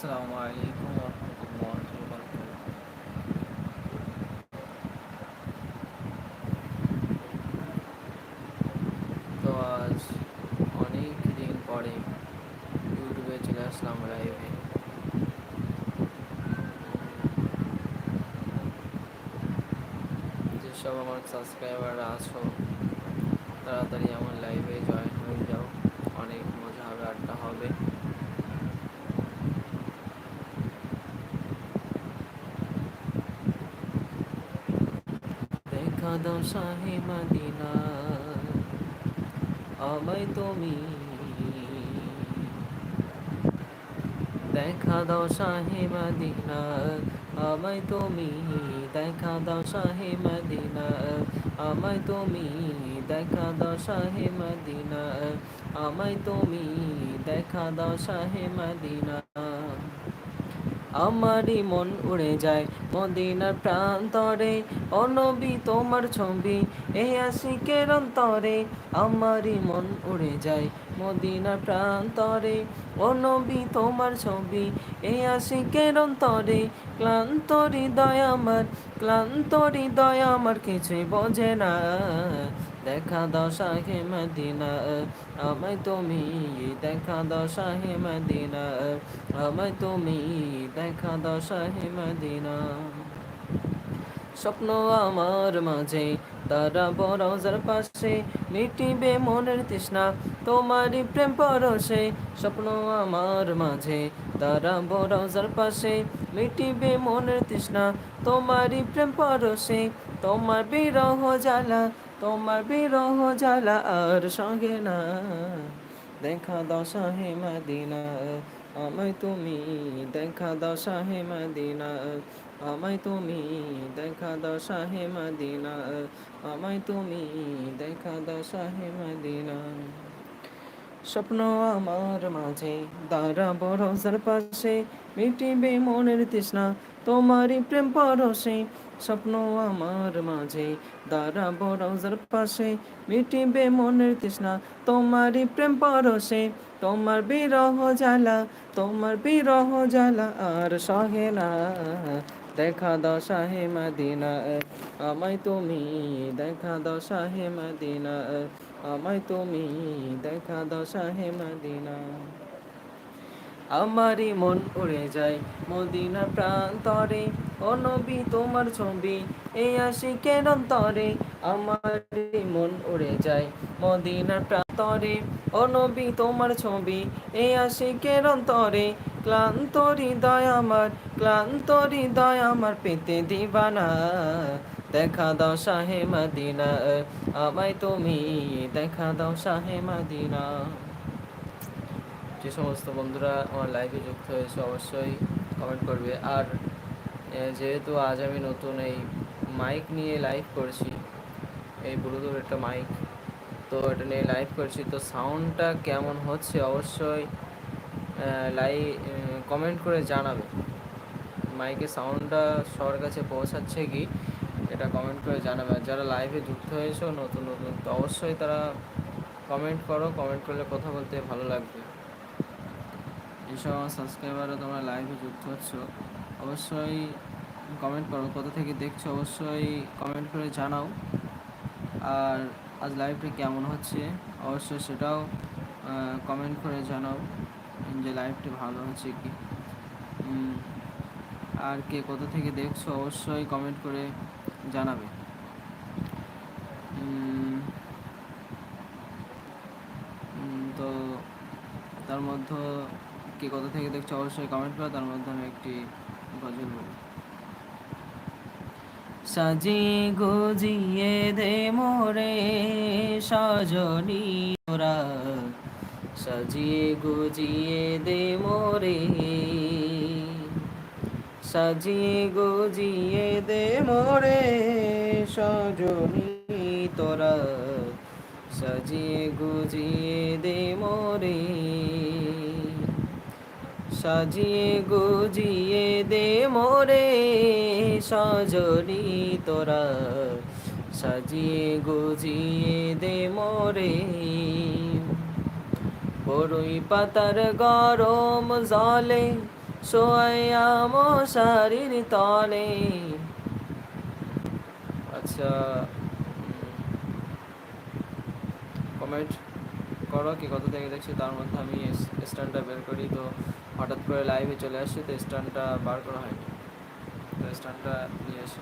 আসসালামু আলাইকুম রহমতুল্লাহ বারকাতুহু তো আজ অনেক দিন পরে ইউটিউবে চলে আসলাম লাইভে যেসব আমার সাবস্ক্রাইবার আছো তাড়াতাড়ি আমার লাইভে জয়েন হয়ে যাও অনেক মজা হবে আড্ডা হবে দাও শাহে মদিনা। আমায় তুমি দেখা দাও শাহে মদিনা। আমায় তুমি দেখা দাও শাহে মদিনা। আমায় তুমি দেখা দাও শাহে মদিনা। আমায় তুমি দেখা দাও শাহে মদিনা। আমারই মন উড়ে যায় মদিনার প্রান্তরে, অনবী তোমার ছবি এ আশিকের অন্তরে। আমারই মন উড়ে যায় মদিনার প্রান্তরে, অনবী তোমার ছবি এ আশিকের অন্তরে। ক্লান্ত হৃদয় আমার, ক্লান্ত হৃদয় আমার, কিছুই বোঝে না। দেখা দাও শাহে মদিনা, আমায় তুমি দেখা দাও শাহে মদিনা, আমায় তুমি দেখা দাও শাহে মদিনা। স্বপ্ন আমার মাঝে, তারা বরজার পাশে, মিটিবে মনের তৃষ্ণা, তোমারই প্রেম পরশে। স্বপ্ন আমার মাঝে, তারা বরজার পাশে, মিটিবে মনের তৃষ্ণা, তোমারই প্রেম পরশে, তোমার বিরহ জ্বালা তোমার বিরহ জ্বালা আর সঙ্গে না। দেখা দাও শাহে মদিনা, আমায় তুমি দেখা দাও শাহে মদিনা, আমায় তুমি দেখা দাও শাহে মদিনা, আমায় তুমি দেখা দাও শাহে মদিনা। স্বপ্ন আমার মাঝে দাঁড়া বরসার পাশে, মিটিবে মনের তৃষ্ণা তোমারই প্রেম পরশে, স্বপ্ন আমার মাঝে। দাঁড়া বরসার পাশে মিটিবে মনের তৃষ্ণা, তোমারই প্রেম পরশে। তোমার বিরহ জ্বালা, তোমার বিরহ জ্বালা আর সহে না। দেখা দাও শাহে মদিনা, আমায় তুমি দেখা দাও শাহে মদিনা, আমায় তুমি দেখা দাও শাহে মদিনা। আমারই মন উড়ে যায় মদিনা প্রান্তরে। ও নবী, তোমার ছবি এই আশিকের অন্তরে। আমারই মন উড়ে যায় মদিনার প্রান্তরে। ও নবী, তোমার ছবি এই আশিকের অন্তরে। ক্লান্ত হৃদয় আমার, ক্লান্ত হৃদয় আমার পেতে দিবানা। দেখা দাও শাহে মদিনা, আমায় তুমি দেখা দাও শাহে মদিনা। যে সমস্ত বন্ধুরা আমার লাইভে যুক্ত হয়েছে, অবশ্যই কমেন্ট করবে। আর যেহেতু আজ আমি নতুন এই মাইক নিয়ে লাইভ করছি, এই ব্লুটুথ একটা মাইক তো এটা নিয়ে লাইভ করছি, তো সাউন্ডটা কেমন হচ্ছে অবশ্যই লাই কমেন্ট করে জানাবে। মাইকের সাউন্ডটা সবার কাছে পৌঁছাচ্ছে কি, এটা কমেন্ট করে জানাবে। আর যারা লাইভে যুক্ত হয়েছে, নতুন নতুন, তো অবশ্যই তারা কমেন্ট করো। কমেন্ট করলে কথা বলতে ভালো লাগবে। যেসব আমার সাবস্ক্রাইবাররা তোমরা লাইভে যুক্ত হচ্ছ, অবশ্যই কমেন্ট করো, কোথা থেকে দেখছ অবশ্যই কমেন্ট করে জানাও। আর আজ লাইভটা কেমন হচ্ছে, অবশ্যই সেটাও কমেন্ট করে জানাও যে লাইভটি ভালো হচ্ছে কি। আর কে কোথা থেকে দেখছ অবশ্যই কমেন্ট করে জানাবে। তো তার মধ্যে কে কোথা থেকে দেখছ অবশ্যই কমেন্ট করো, তার মধ্যে আমি একটি গজল বলি। সাজিয়ে গুজিয়ে দে মোরে সজনী তোরা সাজিয়ে গুজিয়ে দে মোরে। সাজিয়ে গুজিয়ে দে মোরে সজনী তোরা। সাজিয়ে গুজিয়ে দে মোরে। সাজিয়ে গুজিয়ে দে মোরে, সজনি তোরা। সাজিয়ে গুজিয়ে দে মোরে। বড়ই পাতার গরম জলে সোয়াইয়া মশারির তলে। আচ্ছা কমেন্ট করো কি কত থেকে দেখছি, তার মধ্যে আমি স্ট্যান্ডটা বের করি, তো হঠাৎ করে লাইভে চলে আসছি তো স্ট্যান্ডটা বার করা হয়নি। তো স্ট্যান্ডটা নিয়ে আসি।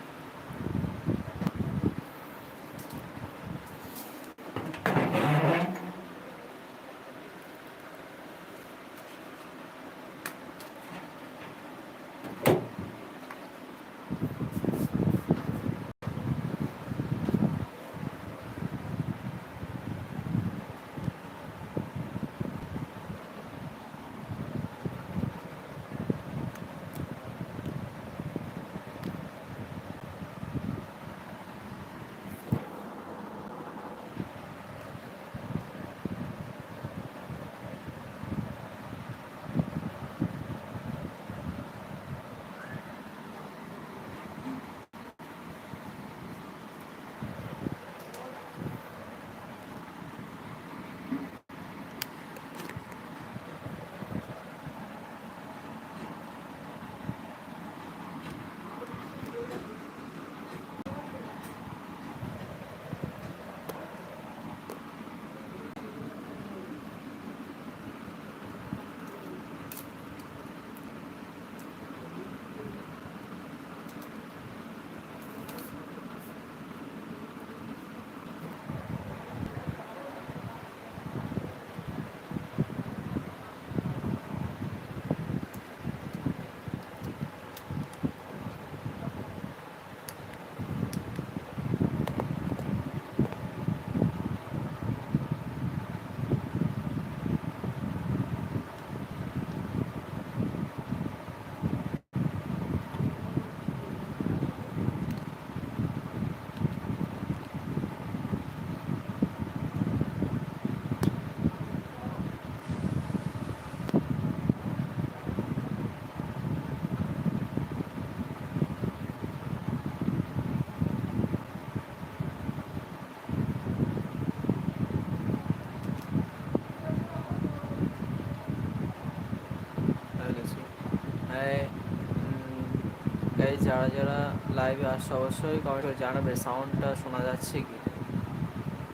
এই যারা যারা লাইভে আসছে অবশ্যই কমেন্ট করে জানাবে সাউন্ডটা শোনা যাচ্ছে কি?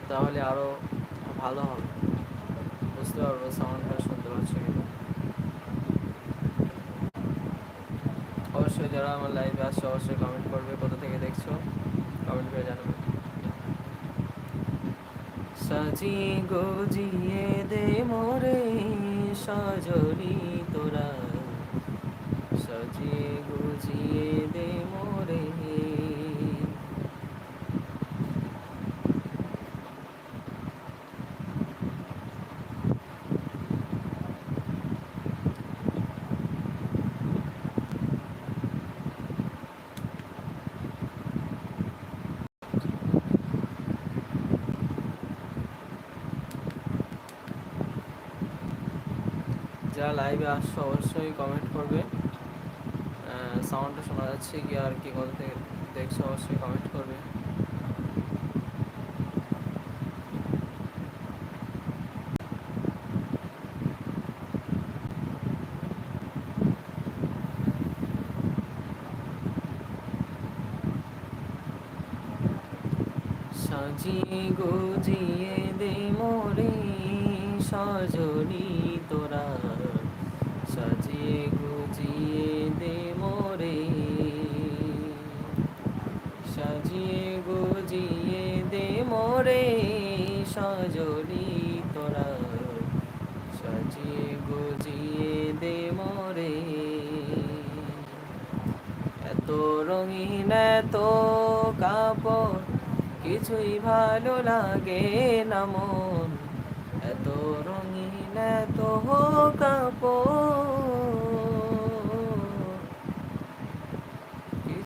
তাহলে আরও ভালো হবে। বুঝতে পারব সাউন্ডটা শুনতে পাচ্ছে কি অবশ্যই যারা আমার লাইভে আসছে অবশ্যই কমেন্ট করবে, কোথা থেকে দেখছ? কমেন্ট করে জানাবে। সাজি গজিয়ে দে মোরে সজরি তোরা। সাজিয়ে গুজিয়ে দে মোরে। যারা লাইভে আসছো অবশ্যই কমেন্ট করবে। সাউন্ডটা শোনা যাচ্ছে কি আর কি থেকে দেখছ অবশ্যই কমেন্ট করবে। সাজিয়ে গুজিয়ে দে মোরে সজনি। এত রঙিন তো কাপড় কিছুই ভালো লাগে না মন। এত রঙিন তো কাপড়